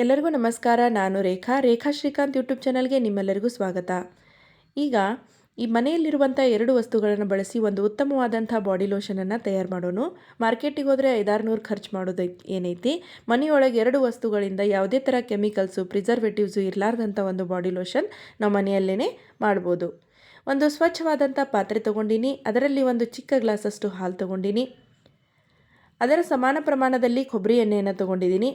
ಎಲ್ಲರಿಗೂ ನಮಸ್ಕಾರ, ನಾನು ರೇಖಾ. ರೇಖಾ ಶ್ರೀಕಾಂತ್ ಯೂಟ್ಯೂಬ್ ಚಾನಲ್ಗೆ ನಿಮ್ಮೆಲ್ಲರಿಗೂ ಸ್ವಾಗತ. ಈಗ ಈ ಮನೆಯಲ್ಲಿರುವಂಥ ಎರಡು ವಸ್ತುಗಳನ್ನು ಬಳಸಿ ಒಂದು ಉತ್ತಮವಾದಂಥ ಬಾಡಿ ಲೋಷನನ್ನು ತಯಾರು ಮಾಡೋಣ. ಮಾರ್ಕೆಟಿಗೆ ಹೋದರೆ ಐದಾರು ನೂರು ಖರ್ಚು ಮಾಡೋದು ಏನೈತಿ? ಮನೆಯೊಳಗೆ ಎರಡು ವಸ್ತುಗಳಿಂದ ಯಾವುದೇ ಥರ ಕೆಮಿಕಲ್ಸು, ಪ್ರಿಸರ್ವೇಟಿವ್ಸು ಇರಲಾರ್ದಂಥ ಒಂದು ಬಾಡಿ ಲೋಷನ್ ನಾವು ಮನೆಯಲ್ಲೇ ಮಾಡ್ಬೋದು. ಒಂದು ಸ್ವಚ್ಛವಾದಂಥ ಪಾತ್ರೆ ತೊಗೊಂಡಿನಿ. ಅದರಲ್ಲಿ ಒಂದು ಚಿಕ್ಕ ಗ್ಲಾಸಷ್ಟು ಹಾಲು ತೊಗೊಂಡಿನಿ. ಅದರ ಸಮಾನ ಪ್ರಮಾಣದಲ್ಲಿ ಕೊಬ್ಬರಿ ಎಣ್ಣೆಯನ್ನು ತೊಗೊಂಡಿದ್ದೀನಿ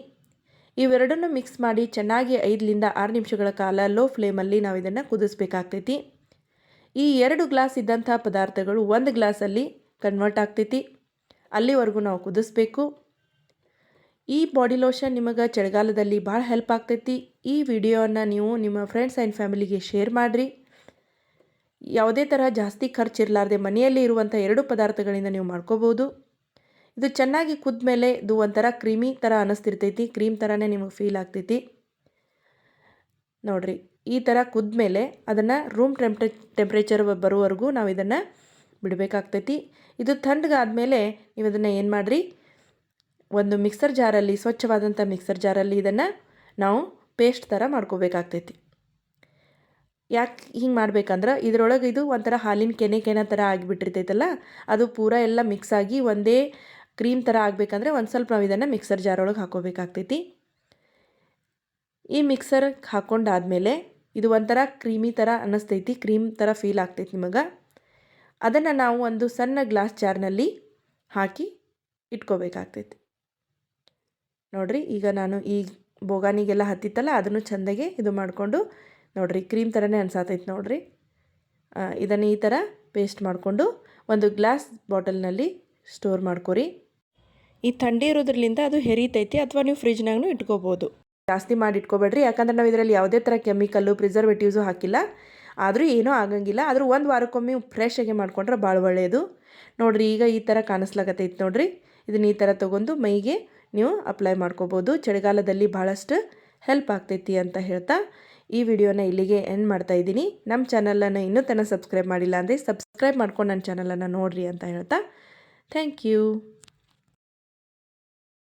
ಇವೆರಡನ್ನು ಮಿಕ್ಸ್ ಮಾಡಿ ಚೆನ್ನಾಗಿ ಐದರಿಂದ ಆರು ನಿಮಿಷಗಳ ಕಾಲ ಲೋ ಫ್ಲೇಮಲ್ಲಿ ನಾವು ಇದನ್ನು ಕುದಿಸ್ಬೇಕಾಗ್ತೈತಿ. ಈ ಎರಡು ಗ್ಲಾಸ್ ಇದ್ದಂಥ ಪದಾರ್ಥಗಳು ಒಂದು ಗ್ಲಾಸಲ್ಲಿ ಕನ್ವರ್ಟ್ ಆಗ್ತೈತಿ. ಅಲ್ಲಿವರೆಗೂ ನಾವು ಕುದಿಸ್ಬೇಕು. ಈ ಬಾಡಿ ಲೋಷನ್ ನಿಮಗೆ ಚಳಿಗಾಲದಲ್ಲಿ ಭಾಳ ಹೆಲ್ಪ್ ಆಗ್ತೈತಿ. ಈ ವಿಡಿಯೋವನ್ನು ನೀವು ನಿಮ್ಮ ಫ್ರೆಂಡ್ಸ್ ಆ್ಯಂಡ್ ಫ್ಯಾಮಿಲಿಗೆ ಶೇರ್ ಮಾಡಿರಿ. ಯಾವುದೇ ಥರ ಜಾಸ್ತಿ ಖರ್ಚಿರಲಾರ್ದೆ ಮನೆಯಲ್ಲಿ ಇರುವಂಥ ಎರಡು ಪದಾರ್ಥಗಳಿಂದ ನೀವು ಮಾಡ್ಕೋಬೋದು. ಇದು ಚೆನ್ನಾಗಿ ಕುದ್ಮೇಲೆ ಇದು ಒಂಥರ ಕ್ರೀಮಿ ಥರ ಅನ್ನಿಸ್ತಿರ್ತೈತಿ, ಕ್ರೀಮ್ ಥರನೇ ನಿಮಗೆ ಫೀಲ್ ಆಗ್ತೈತಿ. ನೋಡಿರಿ, ಈ ಥರ ಕುದ್ಮೇಲೆ ಅದನ್ನು ರೂಮ್ ಟೆಂಪ್ರೆ, ಟೆಂಪ್ರೇಚರ್ ಬರೋವರೆಗೂ ನಾವು ಇದನ್ನು ಬಿಡಬೇಕಾಗ್ತೈತಿ. ಇದು ತಣ್ಣಗಾದ್ಮೇಲೆ ನೀವು ಇದನ್ನು ಏನು ಮಾಡಿರಿ, ಒಂದು ಮಿಕ್ಸರ್ ಜಾರಲ್ಲಿ, ಸ್ವಚ್ಛವಾದಂಥ ಮಿಕ್ಸರ್ ಜಾರಲ್ಲಿ ಇದನ್ನು ನಾವು ಪೇಸ್ಟ್ ಥರ ಮಾಡ್ಕೋಬೇಕಾಗ್ತೈತಿ. ಯಾಕೆ ಹಿಂಗೆ ಮಾಡ್ಬೇಕಂದ್ರೆ, ಇದರೊಳಗೆ ಇದು ಒಂಥರ ಹಾಲಿನ ಕೆನೆ ಕೆನೆ ಥರ ಆಗಿಬಿಟ್ಟಿರ್ತೈತಲ್ಲ, ಅದು ಪೂರ ಎಲ್ಲ ಮಿಕ್ಸ್ ಆಗಿ ಒಂದೇ ಕ್ರೀಮ್ ಥರ ಆಗಬೇಕಂದ್ರೆ ಒಂದು ಸ್ವಲ್ಪ ನಾವು ಇದನ್ನು ಮಿಕ್ಸರ್ ಜಾರೊಳಗೆ ಹಾಕೋಬೇಕಾಗ್ತೈತಿ. ಈ ಮಿಕ್ಸರ್ ಹಾಕ್ಕೊಂಡಾದಮೇಲೆ ಇದು ಒಂಥರ ಕ್ರೀಮಿ ಥರ ಅನ್ನಿಸ್ತೈತಿ, ಕ್ರೀಮ್ ಥರ ಫೀಲ್ ಆಗ್ತೈತಿ ನಿಮಗೆ. ಅದನ್ನು ನಾವು ಒಂದು ಸಣ್ಣ ಗ್ಲಾಸ್ ಜಾರ್ನಲ್ಲಿ ಹಾಕಿ ಇಟ್ಕೋಬೇಕಾಗ್ತೈತಿ. ನೋಡಿರಿ, ಈಗ ನಾನು ಈ ಬೋಗಾನಿಗೆಲ್ಲ ಹತ್ತಿತ್ತಲ್ಲ, ಅದನ್ನು ಚೆಂದಾಗೆ ಇದು ಮಾಡಿಕೊಂಡು ನೋಡಿರಿ, ಕ್ರೀಮ್ ಥರನೇ ಅನ್ಸಾತೈತಿ ನೋಡಿರಿ. ಇದನ್ನು ಈ ಥರ ಪೇಸ್ಟ್ ಮಾಡಿಕೊಂಡು ಒಂದು ಗ್ಲಾಸ್ ಬಾಟಲ್ನಲ್ಲಿ ಸ್ಟೋರ್ ಮಾಡ್ಕೊರಿ. ಈ ಥಂಡಿ ಇರೋದ್ರಲಿಂದ ಅದು ಹೆರಿತೈತಿ ಅಥವಾ ನೀವು ಫ್ರಿಜ್ನಾಗೂ ಇಟ್ಕೋಬೋದು. ಜಾಸ್ತಿ ಮಾಡಿ ಇಟ್ಕೋಬೇಡ್ರಿ. ಯಾಕಂದ್ರೆ ನಾವು ಇದರಲ್ಲಿ ಯಾವುದೇ ಥರ ಕೆಮಿಕಲ್ಲು, ಪ್ರಿಸರ್ವೇಟಿವ್ಸು ಹಾಕಿಲ್ಲ. ಆದರೂ ಏನೂ ಆಗಂಗಿಲ್ಲ. ಆದರೂ ಒಂದು ವಾರಕ್ಕೊಮ್ಮೆ ಫ್ರೆಶ್ ಆಗಿ ಮಾಡ್ಕೊಂಡ್ರೆ ಭಾಳ ಒಳ್ಳೆಯದು ನೋಡಿರಿ, ಈಗ ಈ ಥರ ಕಾಣಿಸ್ಲಾಗತ್ತೈತಿ ನೋಡಿರಿ. ಇದನ್ನ ಈ ಥರ ತೊಗೊಂಡು ಮೈಗೆ ನೀವು ಅಪ್ಲೈ ಮಾಡ್ಕೋಬೋದು. ಚಳಿಗಾಲದಲ್ಲಿ ಭಾಳಷ್ಟು ಹೆಲ್ಪ್ ಆಗ್ತೈತಿ ಅಂತ ಹೇಳ್ತಾ ಈ ವಿಡಿಯೋನ ಇಲ್ಲಿಗೆ ಎಂಡ್ ಮಾಡ್ತಾ ಇದ್ದೀನಿ. ನಮ್ಮ ಚಾನಲನ್ನು ಇನ್ನೂ ತನಕ ಸಬ್ಸ್ಕ್ರೈಬ್ ಮಾಡಿಲ್ಲ ಅಂದರೆ ಸಬ್ಸ್ಕ್ರೈಬ್ ಮಾಡ್ಕೊಂಡು ನನ್ನ ಚಾನಲನ್ನು ನೋಡಿರಿ ಅಂತ ಹೇಳ್ತಾ. Thank you